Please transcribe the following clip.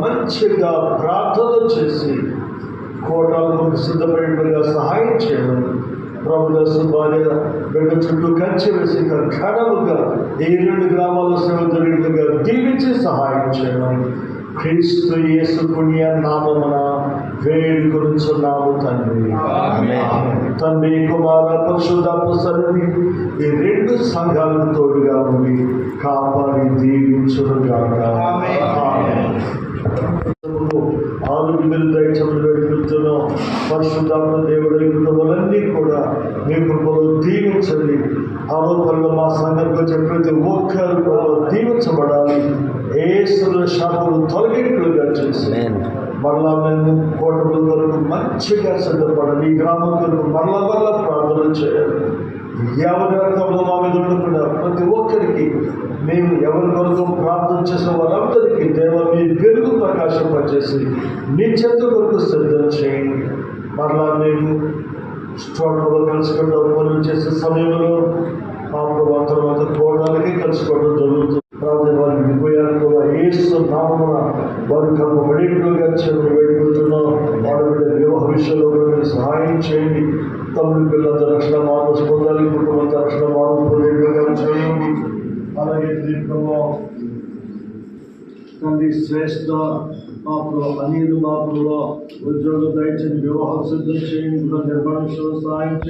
మంచిగా ప్రార్థన చేసి కోటాలకు సిద్ధపడినట్టుగా సహాయం చేయడం. ప్రభుదాస్ భార్య బిడ్డ చుట్టూ కంచె వేసి ఘనముగా ఈ రెండు గ్రామాల సేవ జరిగినట్టుగా దీవించి సహాయం చేయడం. క్రీస్తు యేసు పుణ్య నామమున వేడుకొనుచున్నాము తండ్రి. తండ్రి కుమార పరిశుధాత్మ సన్నిధి ఈ రెండు సంఘాలకు తోడుగా ఉండి కాపాడి ఆమేన్. ఆరోగ్యం దయచమని వేడుకుంటున్నాం పరిశుద్ధాత్మ దేవుడి కుటుంబాలన్నీ కూడా మీ కృపలో దీవించండి ఆరోపణలో మా సంఘంకి వచ్చే ప్రతి ఒక్కరు కూడా దీవించబడాలి ఏసుల శాపలు తొలగింపులుగా చేసి మరలా మేము కోటల కొరకు మంచిగా సిద్ధపడాలి ఈ గ్రామం కొరకు మరలా మరలా ప్రార్థన ప్రతి ఒక్కరికి మేము ఎవరి కొరకు ప్రార్థన చేసిన వారందరికీ దేవ మీ వెలుగు ప్రకాశింపజేసి మీ చెత్త కొరకు సిద్ధం చేయండి. మరలా మేము స్టోర్లో కలుసుకోవడం పనులు చేసే సమయంలో మా ప్రభావ తర్వాత కోవడానికి కలుసుకోవడం జరుగుతుంది. ప్రార్థన వారికి విడిపోయారు ఏసు నామన వారి తమ వెడికలుగా చెవి వేడుకుంటున్నాం వారి వివాహ విషయంలో సహాయం చేయండి. తమ్ముడి పిల్లల రక్షణ మార్పు పొందాలి కుటుంబ Blessed the Lord. From the Svesta, Apra, Anil Bapura, Vajradaitin, Yohasiddhachin, Gurudevangshasayachin,